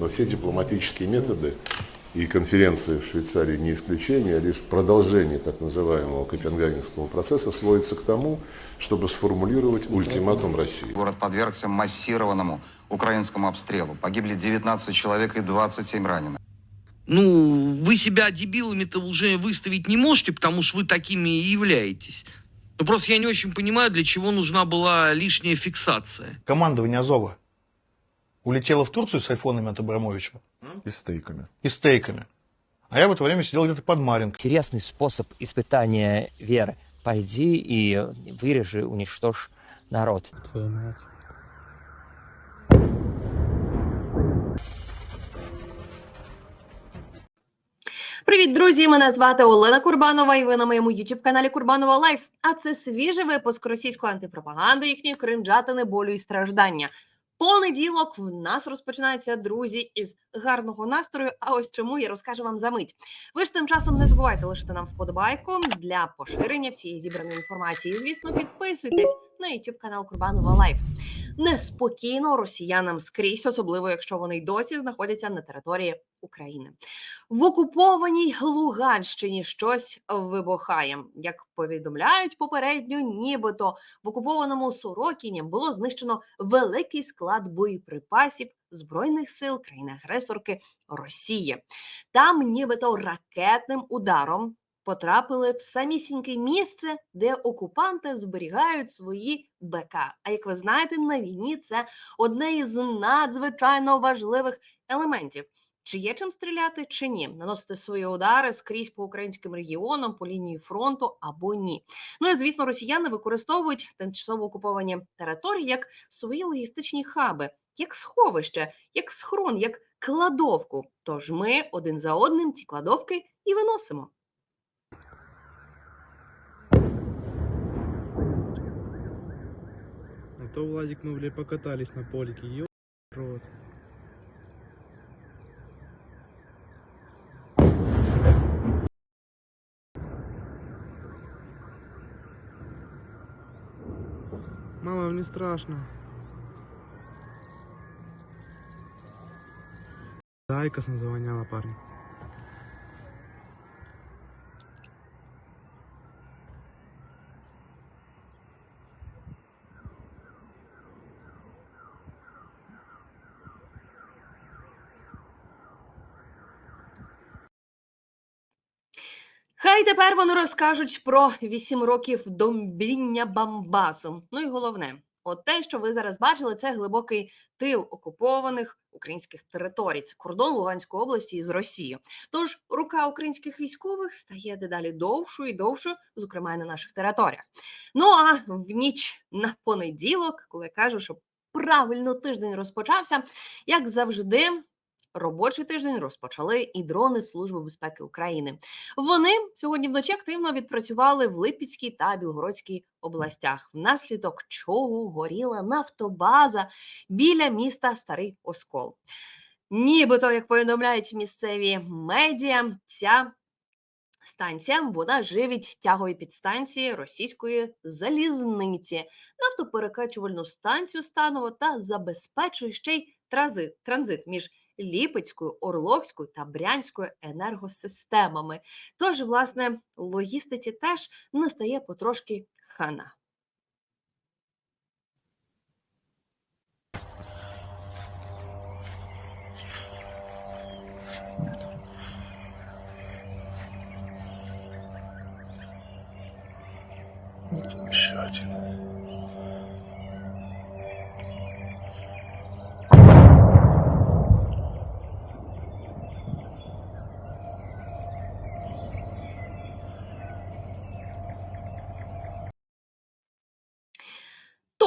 Но все дипломатические методы и конференции в Швейцарии не исключение, а лишь продолжение так называемого Копенгагенского процесса сводится к тому, чтобы сформулировать ультиматум России. Город подвергся массированному украинскому обстрелу. Погибли 19 человек и 27 ранены. Ну, вы себя дебилами-то уже выставить не можете, потому что вы такими и являетесь. Ну, просто я не очень понимаю, для чего нужна была лишняя фиксация. Командование Азова улетело в Турцию с айфонами от Абрамовича И стейками. и стейками. А я в это время сидел где-то под Маринкой. Интересный способ испытания веры. Пойди и вырежи, уничтожь народ. Привіт, друзі! Мене звати Олена Курбанова, і ви на моєму youtube каналі Курбанова Лайф. А це свіжий випуск російської антипропаганди, їхньої кримджатини, болю і страждання. Понеділок в нас розпочинається друзі із гарного настрою. А ось чому я розкажу вам за мить. Ви ж тим часом не забувайте лишити нам вподобайку для поширення всієї зібраної інформації. Звісно, підписуйтесь на youtube канал Курбанова Лайф. Неспокійно росіянам скрізь, особливо якщо вони й досі знаходяться на території України. В окупованій Луганщині щось вибухає. Як повідомляють попередньо, нібито в окупованому Сорокіні було знищено великий склад боєприпасів збройних сил країни-агресорки Росії. Там, нібито ракетним ударом. Потрапили в самісіньке місце, де окупанти зберігають свої БК. А як ви знаєте, на війні це одне із надзвичайно важливих елементів. Чи є чим стріляти, чи ні, наносити свої удари скрізь по українським регіонам, по лінії фронту або ні. Ну і звісно, росіяни використовують тимчасово окуповані території як свої логістичні хаби, як сховище, як схрон, як кладовку. Тож ми один за одним ці кладовки і виносимо. То, Владик, мы, блядь, покатались на полике. Ё... рот. Мама, мне страшно. Зайка звоняла парень. Хай тепер вони розкажуть про вісім років домбіння Бамбасу. Ну і головне, от те, що ви зараз бачили, це глибокий тил окупованих українських територій. Це кордон Луганської області із Росією. Тож рука українських військових стає дедалі довшою і довшою, зокрема і на наших територіях. Ну а в ніч на понеділок, коли кажу, що правильно тиждень розпочався, як завжди. Робочий тиждень розпочали і дрони Служби безпеки України. Вони сьогодні вночі активно відпрацювали в Липецькій та Білгородській областях, внаслідок чого горіла нафтобаза біля міста Старий Оскол. Нібито, як повідомляють місцеві медіа, ця станція вона живить тягові підстанції російської залізниці, нафтоперекачувальну станцію Станово та забезпечує ще й транзит між Ліпецькою, Орловською та Брянською енергосистемами. Тож, власне, логістиці теж настає потрошки хана. Еще один.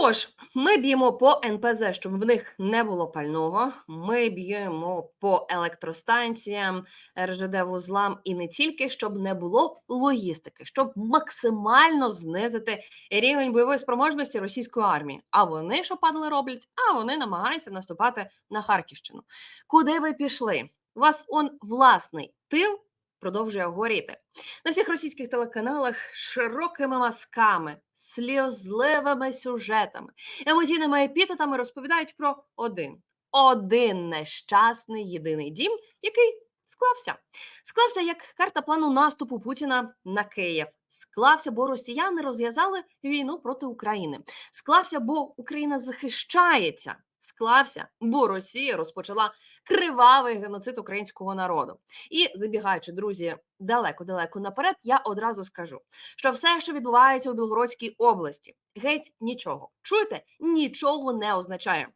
Тож, ми б'ємо по НПЗ, щоб в них не було пального. Ми б'ємо по електростанціям, РЖД вузлам і не тільки, щоб не було логістики, щоб максимально знизити рівень бойової спроможності російської армії. А вони що падали роблять? А вони намагаються наступати на Харківщину. Куди ви пішли? У вас он власний тил продовжує горіти. На всіх російських телеканалах широкими мазками, сльозливими сюжетами, емоційними епітетами розповідають про один один нещасний єдиний дім, який склався. Склався як карта плану наступу Путіна на Київ. Склався, бо росіяни розв'язали війну проти України. Склався, бо Україна захищається. Склався, бо Росія розпочала кривавий геноцид українського народу. І забігаючи, друзі, далеко-далеко наперед, я одразу скажу, що все, що відбувається у Білгородській області, геть нічого. Чуєте, нічого не означає.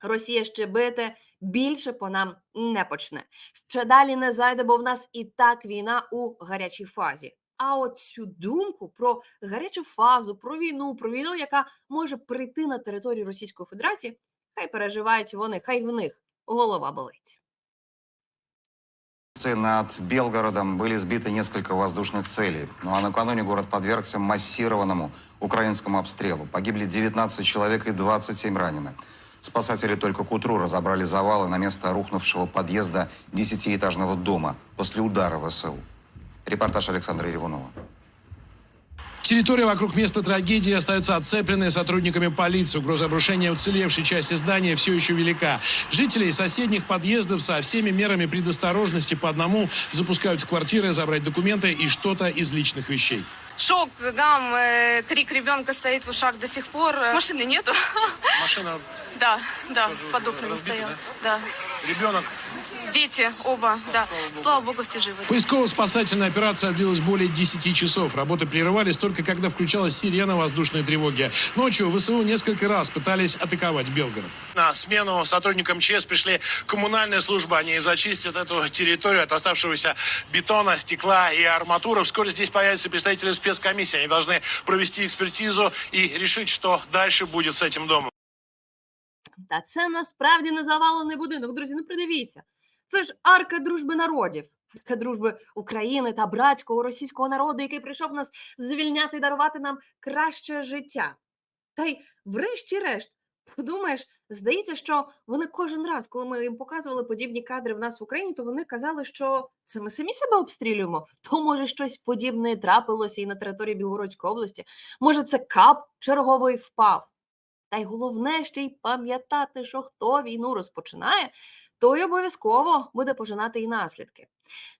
Росія ще бити більше по нам не почне. Ще далі не зайде, бо в нас і так війна у гарячій фазі. А от цю думку про гарячу фазу, про війну, про війну, яка може прийти на територію Російської Федерації, хай переживають вони, хай в них голова болить. Над Белгородом были сбиты несколько воздушных целей. Ну а накануне город подвергся массированному украинскому обстрелу. Погибли 19 человек и 27 ранены. Спасатели только к утру разобрали завалы на место рухнувшего подъезда десятиэтажного дома после удара ВСУ. Репортаж Александра Еревунова. Территория вокруг места трагедии остается оцепленной сотрудниками полиции. Угроза обрушения уцелевшей части здания все еще велика. Жители соседних подъездов со всеми мерами предосторожности по одному запускают в квартиры забрать документы и что-то из личных вещей. Шок, гам, э, крик ребенка стоит в ушах до сих пор. Машины нету. Машина, Да, да, Тоже под окнами разбита, стоял. Да. ребенок. Дети оба, да. Слава богу, все живы. Поисково-спасательная операция длилась более 10 часов. Работы прерывались только когда включалась сирена воздушной тревоги. Ночью ВСУ несколько раз пытались атаковать Белгород. На смену сотрудникам МЧС пришли коммунальные службы. Они зачистят эту территорию от оставшегося бетона, стекла и арматуры. Вскоре здесь появятся представители спецкомиссии. Они должны провести экспертизу и решить, что дальше будет с этим домом. Та це насправді не завалений будинок. Друзі, ну придивіться. Це ж арка дружби народів, арка дружби України та братського російського народу, який прийшов нас звільняти і дарувати нам краще життя. Та й, врешті-решт, подумаєш, здається, що вони кожен раз, коли ми їм показували подібні кадри в нас в Україні, то вони казали, що це ми самі себе обстрілюємо. То може щось подібне трапилося і на території Білгородської області. Може, це кап черговий впав. Та й головне ще й пам'ятати, що хто війну розпочинає, той обов'язково буде пожинати і наслідки.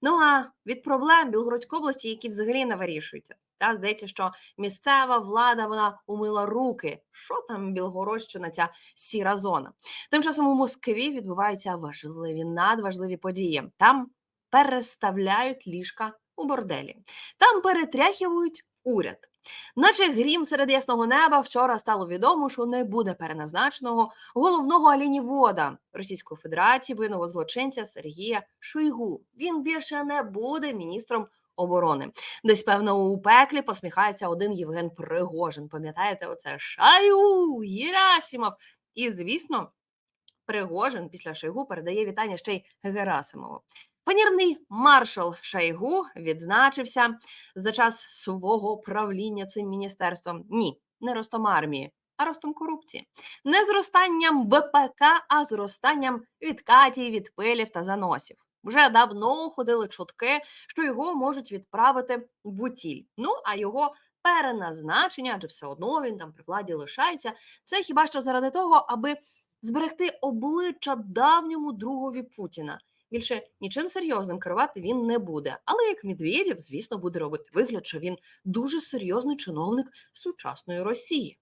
Ну а від проблем Білгородської області, які взагалі не вирішуються. Та здається, що місцева влада вона умила руки. Що там Білгородщина, ця сіра зона? Тим часом у Москві відбуваються важливі, надважливі події. Там переставляють ліжка у борделі, там перетряхивають уряд. Наче грім серед ясного неба вчора стало відомо, що не буде переназначеного головного алінівода Російської Федерації воєнного злочинця Сергія Шойгу. Він більше не буде міністром оборони. Десь певно у пеклі посміхається один Євген Пригожин. Пам'ятаєте, оце Шайгу Єрасімов. І звісно, Пригожин після Шойгу передає вітання ще й Герасимову. Панірний маршал Шойгу відзначився за час свого правління цим міністерством. Ні, не ростом армії, а ростом корупції. Не зростанням ВПК, а зростанням відкатів, відпилів та заносів. Вже давно ходили чутки, що його можуть відправити в утіль. Ну а його переназначення, адже все одно він там при владі лишається. Це хіба що заради того, аби зберегти обличчя давньому другові Путіна Більше нічим серйозним керувати він не буде. Але як Медведєв, звісно, буде робити вигляд, що він дуже серйозний чиновник сучасної Росії.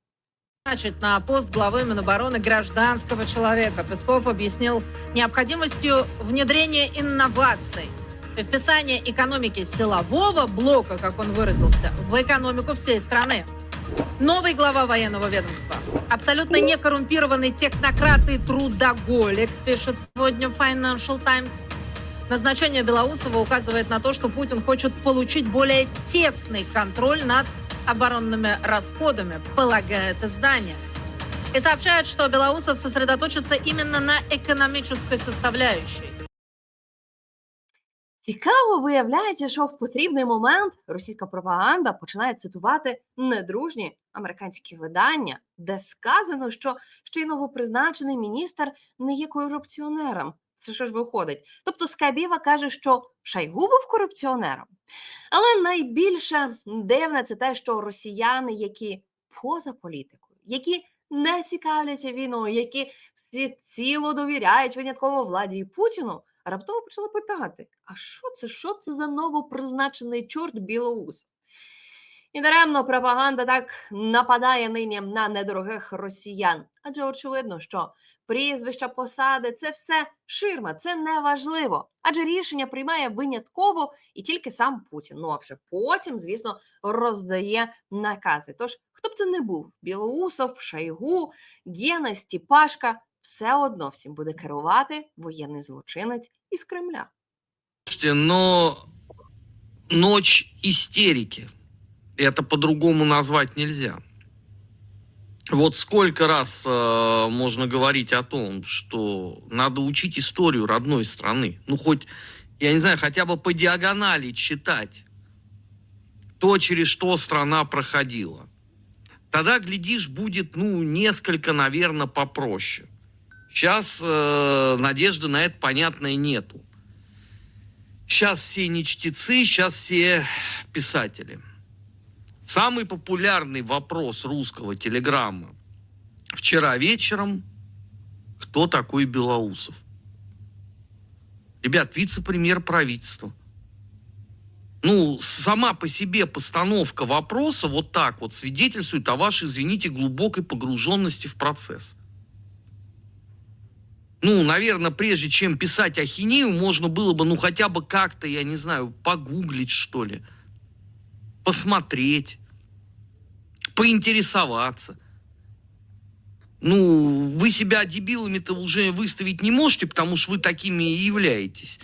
Значит, на пост главы Минобороны гражданского человека Песков объяснил необходимостью внедрения инноваций и вписания экономики силового блока, как он выразился, в экономику всей страны. Новый глава военного ведомства. Абсолютно некоррумпированный технократ и трудоголик, пишет сегодня Financial Times. Назначение Белоусова указывает на то, что Путин хочет получить более тесный контроль над оборонными расходами, полагает издание. И сообщает, что Белоусов сосредоточится именно на экономической составляющей. Цікаво виявляється, що в потрібний момент російська пропаганда починає цитувати недружні американські видання, де сказано, що ще й новопризначений міністр не є корупціонером. Це що ж виходить? Тобто Скабєва каже, що Шайгу був корупціонером. Але найбільше дивне це те, що росіяни, які поза політикою, які не цікавляться війною, які всі ціло довіряють винятково владі і Путіну, раптово почали питати: а що це? Що це за новопризначений чорт Білоус? І даремно пропаганда так нападає нині на недорогих росіян. Адже очевидно, що прізвища, посади це все ширма, це не важливо. Адже рішення приймає винятково і тільки сам Путін. Ну а вже потім, звісно, роздає накази. Тож, хто б це не був: Білоусов, Шайгу, Гена, Стіпашка, все одно всім буде керувати воєнний злочинець із Кремля. Слушайте, но ночь истерики. Это по-другому назвать нельзя. Вот сколько раз э, можно говорить о том, что надо учить историю родной страны. Ну, хоть, я не знаю, хотя бы по диагонали читать то, через что страна проходила. Тогда, глядишь, будет, ну, несколько, наверное, попроще. Сейчас э, надежды на это, понятное, нету. Сейчас все не чтецы, сейчас все писатели. Самый популярный вопрос русского телеграмма вчера вечером кто такой Белоусов? Ребят, вице-премьер правительства. Ну, сама по себе постановка вопроса вот так вот свидетельствует о вашей, извините, глубокой погруженности в процесс. Ну, наверное, прежде чем писать ахинею, можно было бы, ну, хотя бы как-то, я не знаю, погуглить, что ли, посмотреть, поинтересоваться. Ну, вы себя дебилами-то уже выставить не можете, потому что вы такими и являетесь.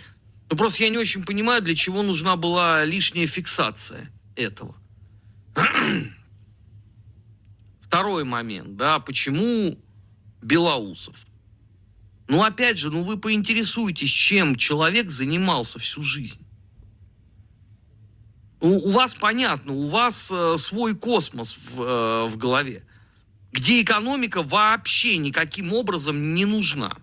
Ну, просто я не очень понимаю, для чего нужна была лишняя фиксация этого. Второй момент, да, почему Белоусов? Ну, опять же, ну вы поинтересуетесь, чем человек занимался всю жизнь. У, у вас понятно, у вас э, свой космос в, э, в голове, где экономика вообще никаким образом не нужна.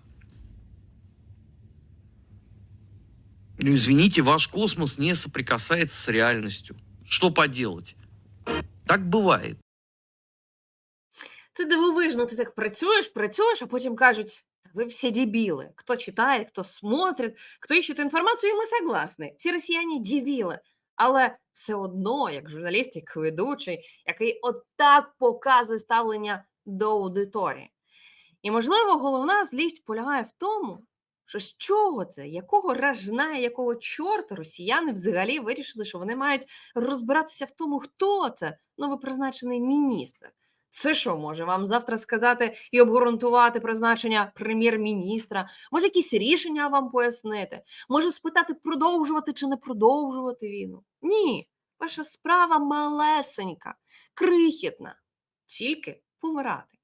Ну, извините, ваш космос не соприкасается с реальностью. Что поделать? Так бывает. Це дивовижно, ти так працюєш, працюєш, а потім кажуть: ви всі дебіли. Хто читає, хто смотрить, хто іще ту інформацію, ми согласні. Всі росіяни дебіли. Але все одно, як журналіст, як ведучий, який отак показує ставлення до аудиторії. І, можливо, головна злість полягає в тому, що з чого це, якого ражна, якого чорта росіяни взагалі вирішили, що вони мають розбиратися в тому, хто це новопризначений міністр. Це що може вам завтра сказати і обґрунтувати призначення прем'єр-міністра? Може, якісь рішення вам пояснити? Може спитати, продовжувати чи не продовжувати війну? Ні, ваша справа малесенька, крихітна, тільки помирати.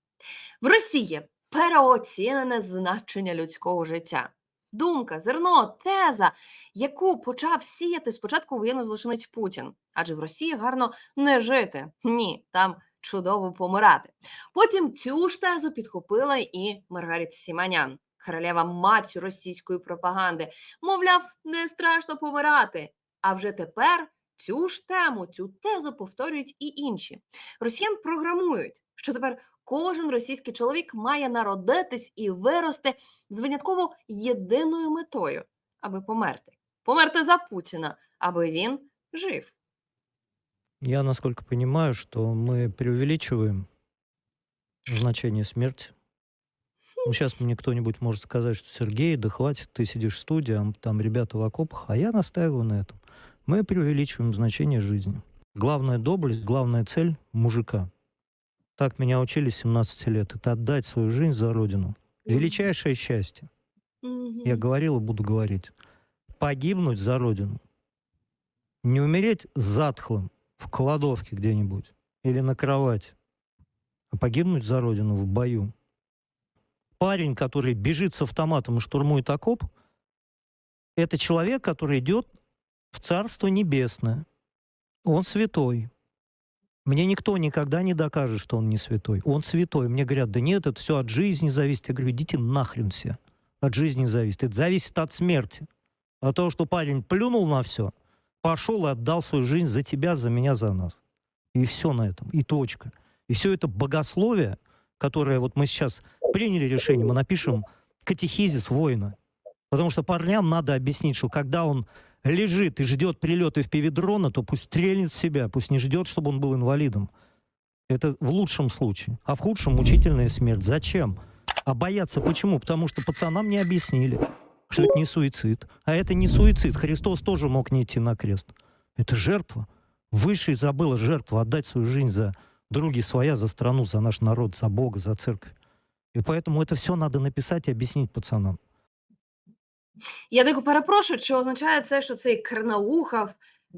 В Росії переоцінене значення людського життя. Думка, зерно, теза, яку почав сіяти спочатку воєнний злочинець Путін. Адже в Росії гарно не жити. Ні, там чудово помирати. Потім цю ж тезу підхопила і Маргарита Сіманян, королева мать російської пропаганди. Мовляв, не страшно помирати. А вже тепер цю ж тему, цю тезу повторюють і інші. Росіян програмують, що тепер кожен російський чоловік має народитись і вирости з винятково єдиною метою, аби померти. Померти за Путіна, аби він жив. Я, насколько понимаю, что мы преувеличиваем значение смерти. Ну, сейчас мне кто-нибудь может сказать, что Сергей, да хватит, ты сидишь в студии, а там ребята в окопах, а я настаиваю на этом. Мы преувеличиваем значение жизни. Главная доблесть, главная цель мужика. Так меня учили с 17 лет. Это отдать свою жизнь за родину. Величайшее счастье. Я говорил и буду говорить. Погибнуть за родину. Не умереть затхлым в кладовке где-нибудь или на кровати, а погибнуть за родину в бою. Парень, который бежит с автоматом и штурмует окоп, это человек, который идет в Царство Небесное. Он святой. Мне никто никогда не докажет, что он не святой. Он святой. Мне говорят, да нет, это все от жизни зависит. Я говорю, идите нахрен все. От жизни зависит. Это зависит от смерти. От того, что парень плюнул на все, пошел и отдал свою жизнь за тебя, за меня, за нас. И все на этом. И точка. И все это богословие, которое вот мы сейчас приняли решение, мы напишем катехизис воина. Потому что парням надо объяснить, что когда он лежит и ждет прилета в пивидрона, то пусть стрельнет в себя, пусть не ждет, чтобы он был инвалидом. Это в лучшем случае. А в худшем мучительная смерть. Зачем? А бояться почему? Потому что пацанам не объяснили, что это не суицид. А это не суицид. Христос тоже мог не идти на крест. Это жертва. Высший забыла жертву отдать свою жизнь за други своя, за страну, за наш народ, за Бога, за церковь. И поэтому это все надо написать и объяснить пацанам. Я дико перепрошую, чи означає це, що цей Карнаухов,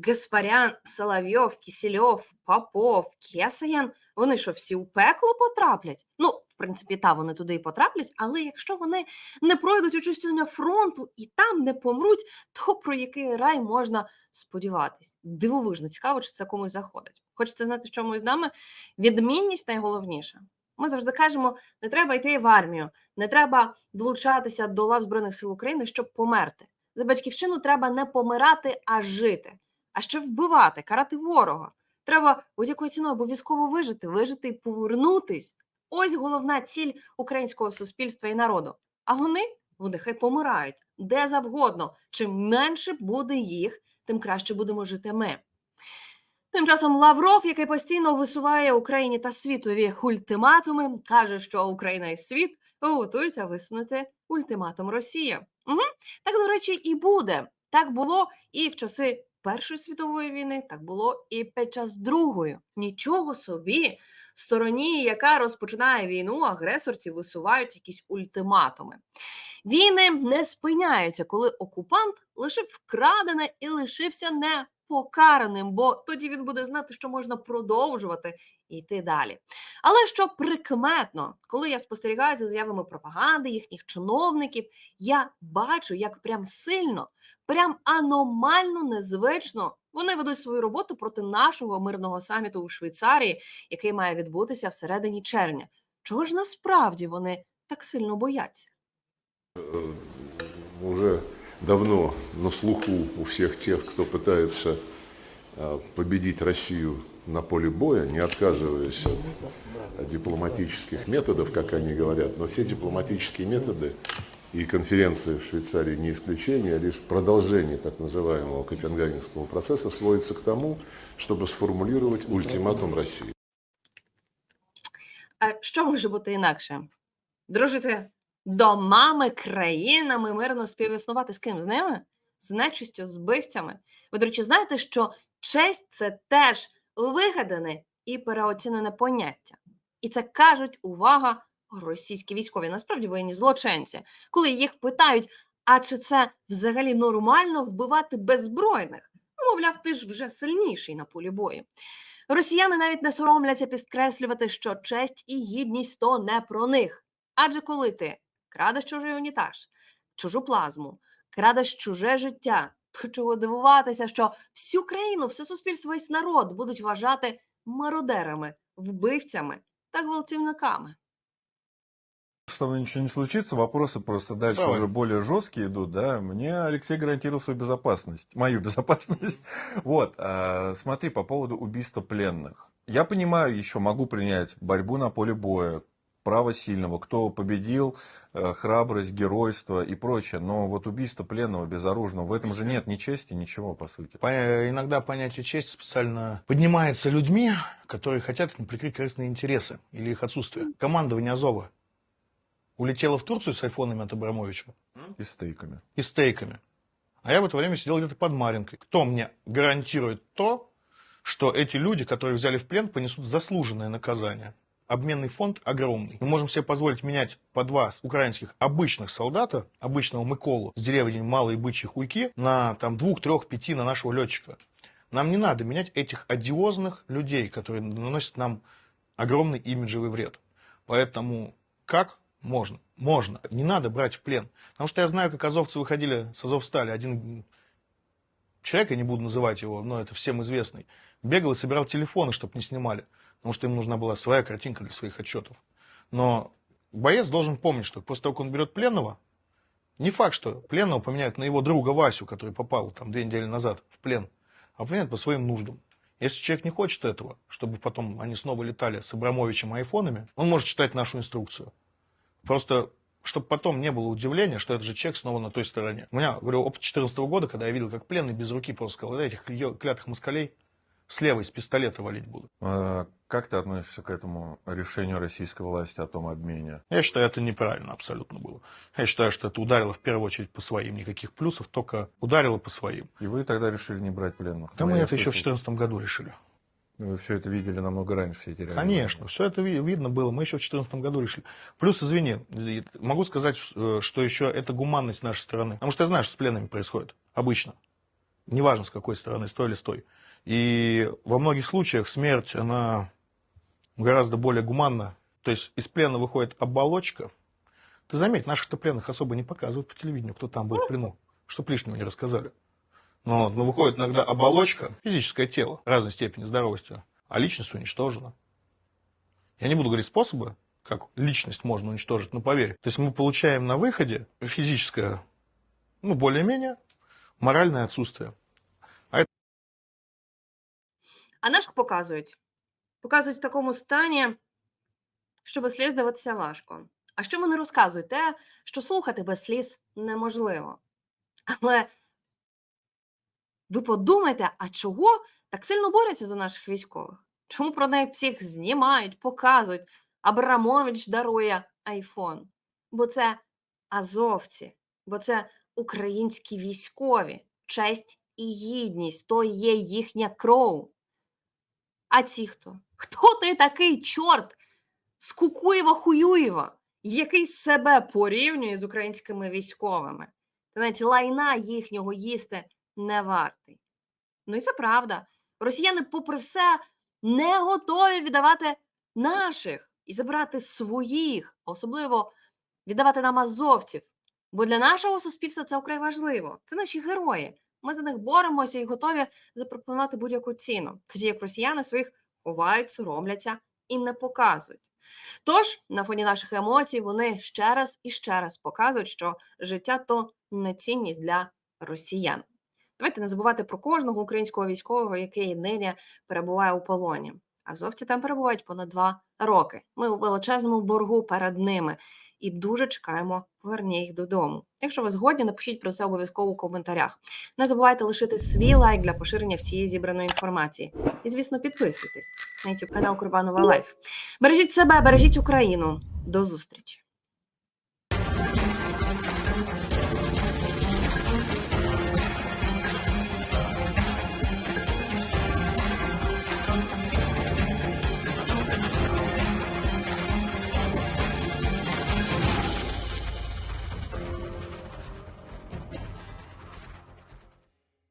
Гаспарян, Соловйов, Кісельов, Попов, Кесаян, вони що всі у пекло потраплять? Ну, в принципі, та вони туди і потраплять, але якщо вони не пройдуть очищення фронту і там не помруть, то про який рай можна сподіватись? Дивовижно, цікаво, чи це комусь заходить. Хочете знати, що ми з нами? Відмінність найголовніше. Ми завжди кажемо, не треба йти в армію, не треба долучатися до лав Збройних сил України, щоб померти. За батьківщину треба не помирати, а жити, а ще вбивати, карати ворога. Треба будь-якою ціною обов'язково вижити, вижити і повернутись. Ось головна ціль українського суспільства і народу. А вони, вони хай помирають де завгодно. Чим менше буде їх, тим краще будемо жити ми. Тим часом Лавров, який постійно висуває Україні та світові ультиматуми, каже, що Україна і світ готуються висунути ультиматум Росії. Угу. Так, до речі, і буде. Так було і в часи Першої світової війни, так було і під час Другої. Нічого собі, стороні, яка розпочинає війну, агресорці висувають якісь ультиматуми. Війни не спиняються, коли окупант лишив вкрадене і лишився не покараним, бо тоді він буде знати, що можна продовжувати і йти далі. Але що прикметно, коли я спостерігаю за заявами пропаганди їхніх чиновників, я бачу, як прям сильно, прям аномально незвично вони ведуть свою роботу проти нашого мирного саміту у Швейцарії, який має відбутися всередині червня. Чого ж насправді вони так сильно бояться? Уже давно на слуху у всех тех, кто пытается победить Россию на поле боя, не отказываясь от дипломатических методов, как они говорят, но все дипломатические методы и конференции в Швейцарии не исключение, а лишь продолжение так называемого Копенгагенского процесса сводится к тому, чтобы сформулировать ультиматум России. А що може бути інакше? Дружити домами, країнами, мирно співіснувати з ким? З ними? З нечистю, з вбивцями. Ви, до речі, знаєте, що честь це теж вигадане і переоцінене поняття. І це кажуть, увага, російські військові, насправді воєнні злочинці, коли їх питають, а чи це взагалі нормально вбивати беззбройних? Ну, мовляв, ти ж вже сильніший на полі бою. Росіяни навіть не соромляться підкреслювати, що честь і гідність то не про них. Адже коли ти крадеш чужий унітаж, чужу плазму, крадеш чуже життя, то чого дивуватися, що всю країну, все суспільство, весь народ будуть вважати мародерами, вбивцями та гвалтівниками. Со мной ничего не случится, вопросы просто дальше Давай. уже более жесткие идут, да. Мне Алексей гарантировал свою безопасность, мою безопасность. Вот, а, смотри, по поводу убийства пленных. Я понимаю, еще могу принять борьбу на поле боя, право сильного, кто победил, э, храбрость, геройство и прочее. Но вот убийство пленного безоружного, в этом же нет ни чести, ничего, по сути. По- Иногда понятие чести специально поднимается людьми, которые хотят прикрыть корыстные интересы или их отсутствие. Командование Азова улетело в Турцию с айфонами от Абрамовича И стейками. и стейками. А я в это время сидел где-то под Маринкой. Кто мне гарантирует то, что эти люди, которые взяли в плен, понесут заслуженное наказание? Обменный фонд огромный. Мы можем себе позволить менять по два украинских обычных солдата, обычного Миколу с деревни Малые Бычьи Хуйки, на там двух, трех, пяти на нашего летчика. Нам не надо менять этих одиозных людей, которые наносят нам огромный имиджевый вред. Поэтому как можно? Можно. Не надо брать в плен. Потому что я знаю, как азовцы выходили с Азовстали. Один человек, я не буду называть его, но это всем известный, бегал и собирал телефоны, чтобы не снимали. Потому что им нужна была своя картинка для своих отчетов. Но боец должен помнить, что после того, как он берет пленного, не факт, что пленного поменяют на его друга Васю, который попал там две недели назад в плен, а поменяют по своим нуждам. Если человек не хочет этого, чтобы потом они снова летали с Абрамовичем айфонами, он может читать нашу инструкцию. Просто чтобы потом не было удивления, что этот же человек снова на той стороне. У меня, говорю, опыт 2014 года, когда я видел, как пленный без руки просто сказал, «Да, этих клятых москалей слева из пистолета валить будут. А Как ты относишься к этому решению российской власти о том обмене? Я считаю, это неправильно абсолютно было. Я считаю, что это ударило в первую очередь по своим. Никаких плюсов, только ударило по своим. И вы тогда решили не брать пленных? Да мы это еще в слышал, 2014 году решили. Вы все это видели намного раньше, все эти реалии. Конечно, все это ви- видно было. Мы еще в 2014 году решили. Плюс, извини, могу сказать, э, что еще это гуманность нашей стороны. Потому что я знаю, что с пленными происходит обычно. Неважно, с какой стороны, с той или с той. И во многих случаях смерть, она гораздо более гуманна. То есть из плена выходит оболочка. Ты заметь, наших-то пленных особо не показывают по телевидению, кто там был в плену. Чтоб лишнего не рассказали. Но, но выходит иногда оболочка, физическое тело разной степени здоровости, а личность уничтожена. Я не буду говорить способы, как личность можно уничтожить, но поверь. То есть мы получаем на выходе физическое, ну, более-менее, моральное отсутствие. А наших показують. Показують в такому стані, що без сліз дивитися важко. А що вони розказують? Те, що слухати без сліз неможливо. Але ви подумайте, а чого так сильно борються за наших військових? Чому про них всіх знімають, показують? Абрамович дарує айфон. Бо це азовці, бо це українські військові, честь і гідність, то є їхня кров. А ці хто? Хто ти такий чорт з Кукуєва Хуюєва, який себе порівнює з українськими військовими? Та навіть лайна їхнього їсти не вартий. Ну і це правда. Росіяни, попри все, не готові віддавати наших і забрати своїх, особливо віддавати нам азовців. Бо для нашого суспільства це вкрай важливо. Це наші герої. Ми за них боремося і готові запропонувати будь-яку ціну, тоді як росіяни своїх ховають, соромляться і не показують. Тож, на фоні наших емоцій, вони ще раз і ще раз показують, що життя то не цінність для росіян. Давайте не забувати про кожного українського військового, який нині перебуває у полоні. Азовці там перебувають понад два роки. Ми у величезному боргу перед ними і дуже чекаємо повернення їх додому. Якщо ви згодні, напишіть про це обов'язково у коментарях. Не забувайте лишити свій лайк для поширення всієї зібраної інформації. І, звісно, підписуйтесь на YouTube канал Курбанова Лайф. Бережіть себе, бережіть Україну. До зустрічі!